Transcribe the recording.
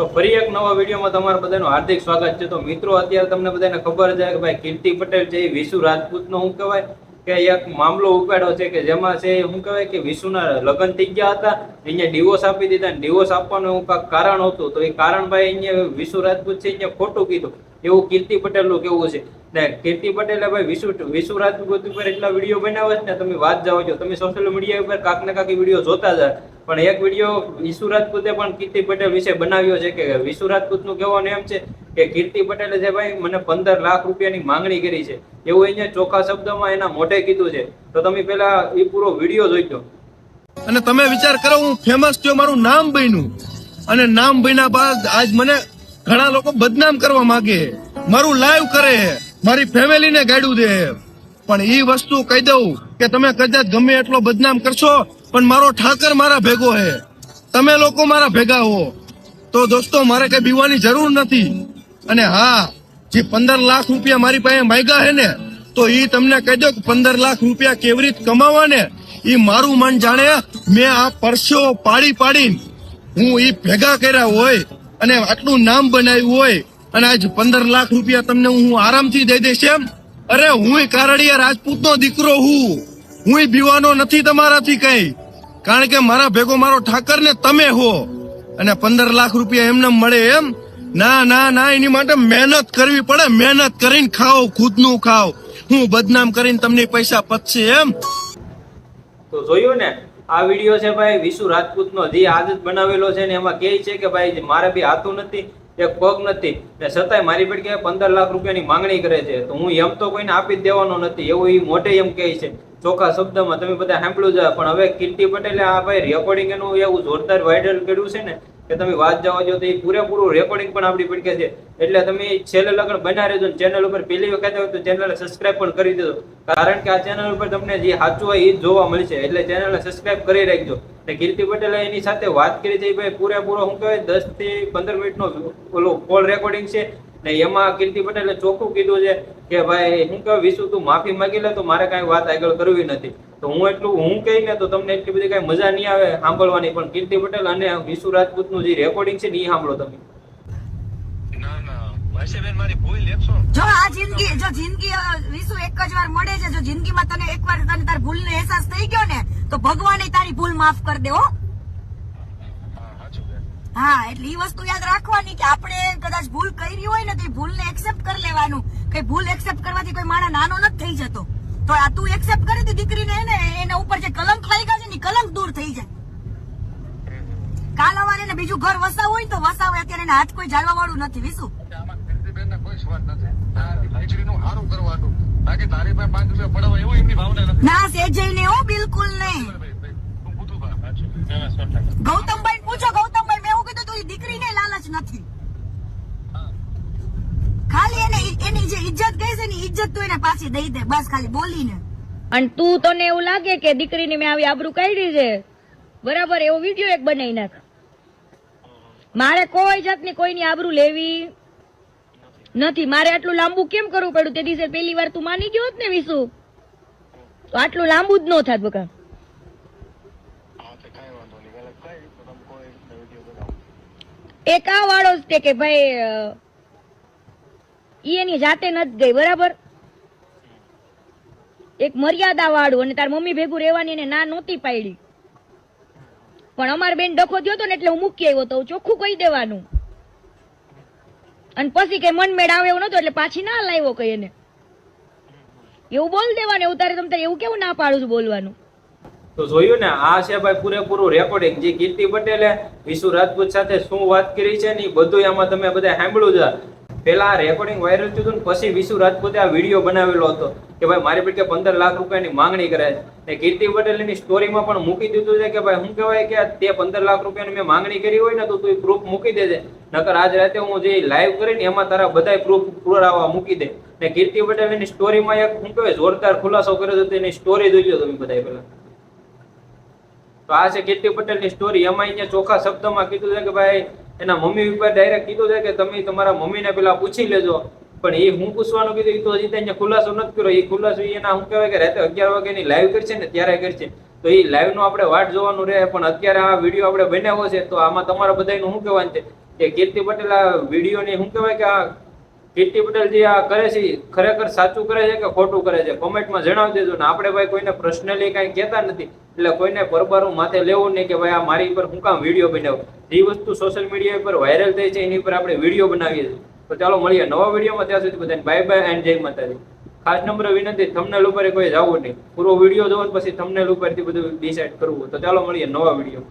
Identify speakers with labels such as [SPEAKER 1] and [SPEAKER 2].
[SPEAKER 1] તો ફરી એક નવા વિડીયોમાં તમારું બધાનું હાર્દિક સ્વાગત છે. તો મિત્રો, અત્યારે તમને બધાને ખબર છે કે ભાઈ કીર્તિ પટેલ છે એ વિશુ રાજપૂતનો, શું કહેવાય, કે એક મામલો ઉપાડ્યો છે કે જેમાં છે શું કહેવાય, કે વિશુના લગ્ન થઈ ગયા હતા. અહીંયા ડિવોર્સ આપી દીધા ડિવોર્સ આપવાનું એવું કારણ હતું. તો એ કારણ ભાઈ અહીંયા વિશુ રાજપૂત છે અહીંયા ખોટું કીધું. એવું કીર્તિ પટેલનું કેવું છે. ને કીર્તિ પટેલે ભાઈ વિશુ વિશુ રાજપૂત ઉપર એટલા વીડિયો બનાવે છે ને, તમે વાત જાઓ છો. તમે સોશિયલ મીડિયા ઉપર કાંક ને કાંક વીડિયો જોતા જાય પણ એક વીડિયો વિશુ રાજપૂતે પણ કીર્તિ પટેલ વિશે બનાવ્યો છે કે વિશુ રાજપૂતનું કહેવાનું એમ છે કે કીર્તિ પટેલે છે ભાઈ મને પંદર લાખ રૂપિયાની માંગણી કરી છે. એવું એને ચોખ્ખા શબ્દમાં એના મોઢે કીધું છે. તો તમે પેલા એ પૂરો વીડિયો જોઈજો.
[SPEAKER 2] અને તમે વિચાર કરો, હું ફેમસ થયો, મારું નામ બન્યું. અને નામ બન્યા બાદ આજ મને ઘણા લોકો બદનામ કરવા માંગે મારું લાઈવ કરે મારી ફેમિલીને ગાડ્યું દે. પણ એ વસ્તુ કહી દઉં કે તમે કદાચ ગમે એટલો બદનામ કરશો, પણ મારો ઠાકર મારા ભેગો હે. તમે લોકો મારા ભેગા હો. તો દોસ્તો, મારે કઈ બીવાની જરૂર નથી. અને હા, જે પંદર લાખ રૂપિયા મારી પાસે માંગ્યા હે ને, તો એ તમને કહી દો કે પંદર લાખ રૂપિયા કેવી રીતે કમાવા ને એ મારું મન જાણે મેં આ પરસ્યો પાડી પાડી હું એ ભેગા કર્યા હોય અને આટલું નામ બનાવ્યું હોય અને આજ પંદર લાખ રૂપિયા તમને હું આરામથી દઈ દઈશ એમ? અરે હું કારડિયા રાજપૂતનો દીકરો હું. હું બીવાનો નથી તમારાથી કઈ. કારણ કે મારા ભેગો મારો ઠાકર ને તમે હો. અને પંદર લાખ રૂપિયા એમને મળે એમ? ના ના ના, એની માટે મહેનત કરવી પડે. મહેનત કરીને ખાઓ, ખુદનું ખાઓ. હું બદનામ કરીને તમને પૈસા પચશે એમ?
[SPEAKER 1] તો જોયું ને, આ વીડિયો છે ભાઈ વિશુ રાજપૂતનો, જે આદત બનાવેલો છે ને, એમાં કહે છે કે ભાઈ, મારે બી હાથું નથી. એક પગ નથી. ને છતાંય મારી પેટ કે પંદર લાખ રૂપિયાની માંગણી કરે છે. તો હું એમ તો કોઈને આપી જ દેવાનો નથી. એવું એ મોટે એમ કહે છે. ચોખ્ખા શબ્દમાં તમે બધા સાંભળ્યું જાવ પણ હવે કીર્તિ પટેલે આ ભાઈ રેકોર્ડિંગ એનું એવું જોરદાર વાયરલ કર્યું છે ને કે તમે વાત જવા જો તો એ પૂરેપૂરું રેકોર્ડિંગ પણ આપણી પડકે છે. એટલે તમે છેલ્લે લગન બના રહેજો ચેનલ ઉપર પહેલી વખત હોય તો ચેનલને સબસ્ક્રાઇબ પણ કરી દેજો. કારણ કે આ ચેનલ ઉપર તમને જે સાચું હોય એ જ જોવા મળશે. એટલે ચેનલને સબસ્ક્રાઇબ કરી રાખજો. ને કીર્તિ પટેલે એની સાથે વાત કરી છે ભાઈ પૂરેપૂરો શું કહેવાય? દસથી પંદર મિનિટનો ઓલો કોલ રેકોર્ડિંગ છે. ને એમાં કીર્તિ પટેલે ચોખ્ખું કીધું છે કે ભાઈ હું કહું વિશુ તું માફી માંગી લે તો મારે કાંઈ વાત આગળ કરવી નથી. તો હું એટલું હું કહી ને તો તમને એટલી બધી કાંઈ મજા નહીં આવે સાંભળવાની પણ કીર્તિ પટેલ અને વિશુ રાજપૂતનું જે રેકોર્ડિંગ છે ને એ સાંભળો તમે.
[SPEAKER 3] ના ના ભાઈસાબેન મારી ભૂલ એકસો
[SPEAKER 4] જો આ જિંદગી જો જિંદગી વિશુ એક જ વાર મળે છે જો જિંદગીમાં તને એકવાર તને તારી ભૂલનો અહેસાસ થઈ ગયો ને તો ભગવાને તારી ભૂલ માફ કરી દે હો.
[SPEAKER 3] હા સાચું બેન
[SPEAKER 4] હા એટલે એ વસ્તુ યાદ રાખવાની કે આપણે કદાચ ભૂલ કરી હોય ને તો એ ભૂલને એક્સેપ્ટ કરી લેવાનું. કે ભૂલ એક્સેપ્ટ કરવાથી કોઈ માણસ નાનો નથી થઈ જતો. તો આ તું એક્સેપ્ટ કરી દી દીકરીને એને એના ઉપર જે કલંક લાગ્યા છે ને કલંક દૂર થઈ જાય. કાલ એને બીજું ઘર વસાવવું હોય તો વસાવે અત્યારે એને હાથ કોઈ જાળવા વાળું નથી વિશુ
[SPEAKER 3] આમાં કીર્તિબેનને કોઈ સ્વાદ નથી. તારી દીકરીનું સારું કરવાનું બાકી તારી પાસે પાંચ રૂપિયા પડાવે એવું એમની ભાવના નથી.
[SPEAKER 4] ના સેજઈ ને હો બિલકુલ નહીં. ગૌતમભાઈ પૂછો. ગૌતમભાઈ મેં એવું કીધું તું દીકરીને લાલચ નથી. ખાલી એને એની જે ઇજ્જત ગઈ છે ને ઇજ્જત તું એને પાછી દઈ દે, બસ ખાલી બોલીને.
[SPEAKER 5] અને તું તને એવું લાગે કે દીકરીની મેં આવી આબરૂ કાઢી છે? બરાબર, એવો વીડિયો એક બનાવી નાખ. મારે કોઈ જાતની કોઈની આબરૂ લેવી નથી. મારે આટલું લાંબુ કેમ કરવું પડ્યું? તે દિવસે પહેલી વાર તું માની ગયો ને વિશુ તો આટલું લાંબુ જ ન થાત બકા
[SPEAKER 3] હા, તો કાંઈ વાંધો નહીં. એટલે કઈ તો તમે કોઈ રીતના વીડિયો બનાવો.
[SPEAKER 5] એક આ વાળો જ કે ભાઈ એની જાતે નથી ગઈ, બરાબર? એક મર્યાદા વાળું અને તાર મમ્મી ભેગું રહેવાની એને ના નહોતી પાડી પણ અમાર બેન ડખો થયો હતો ને એટલે હું મૂકી આવ્યો તો ચોખ્ખું કહી દેવાનું. અને પછી કઈ મન મેળ આવે એવું નતો એટલે પાછી ના લાવ્યો કઈ એને. એવું બોલ દેવાનું, એવું તારે તમ એવું કેવું ના પાડું છું બોલવાનું?
[SPEAKER 1] તો જોયું ને, આ છે ભાઈ પૂરેપૂરું રેકોર્ડિંગ જે કીર્તિ પટેલે વિશુ રાજપૂત સાથે શું વાત કરી છે ને, એ બધું એમાં તમે બધા સાંભળ્યું છે પેલા રેકોર્ડિંગ વાયરલ થયું હતું ને, પછી વિશુ રાજપૂતે આ વીડિયો બનાવેલો હતો કે ભાઈ મારી પેટે પંદર લાખ રૂપિયાની માંગણી કરે છે. ને કીર્તિ પટેલની સ્ટોરીમાં પણ મૂકી દીધું છે કે ભાઈ શું કહેવાય કે તે પંદર લાખ રૂપિયાની મેં માંગણી કરી હોય ને, તો તું પ્રૂફ મૂકી દેજે. નકર આજ રાતે હું જે લાઈવ કરીને એમાં તારા બધાય પ્રૂફ પુરાવા મૂકી દે. ને કીર્તિ પટેલની સ્ટોરીમાં એક, શું કહેવાય, જોરદાર ખુલાસો કર્યો હતો, તેની સ્ટોરી જોઈ લો તમે બધા પેલા તો આ છે કીર્તિ પટેલની સ્ટોરી એમાં અહીંયા ચોખ્ખા શબ્દમાં કીધું છે કે ભાઈ, એના મમ્મી ઉપર ડાયરેક્ટ કીધું છે કે તમે તમારા મમ્મીને પેલા પૂછી લેજો. પણ એ હું પૂછવાનું કીધું એ તો હજી ત્યાં ખુલાસો નથી કર્યો. એ ખુલાસો એના શું કહેવાય કે રાતે અગિયાર વાગ્યાની લાઈવ કરશે ને ત્યારે કરશે. તો એ લાઈવ નો આપણે વાટ જોવાનું રહે, પણ અત્યારે આ વીડિયો આપણે બનાવ્યો છે, તો આમાં તમારા બધાનું શું કહેવાનું છે? કે કીર્તિ પટેલ આ વિડીયોની શું કહેવાય કે આ કીર્તિ પટેલ જે આ કરે છે ખરેખર સાચું કરે છે કે ખોટું કરે છે? કોમેન્ટમાં જણાવી દેજો ને આપણે ભાઈ કોઈને પર્સનલી કાંઈ કહેતા નથી. એટલે કોઈને પરબારું માથે લેવું નહીં કે ભાઈ આ મારી પર હું કામ વીડિયો બનાવું? જે વસ્તુ સોશિયલ મીડિયા પર વાયરલ થઈ છે, એની પર આપણે વીડિયો બનાવીએ છીએ. તો ચાલો મળીએ નવા વિડીયોમાં, ત્યાં સુધી બધાને બાય બાય એન્ડ જય માતાજી. ખાસ નંબર વિનંતી થમનેલ ઉપર કોઈ જવું નહીં. પૂરો વીડિયો જોવો પછી થમનેલ ઉપરથી બધું ડિસાઇડ કરવું તો ચાલો મળીએ નવા વીડિયો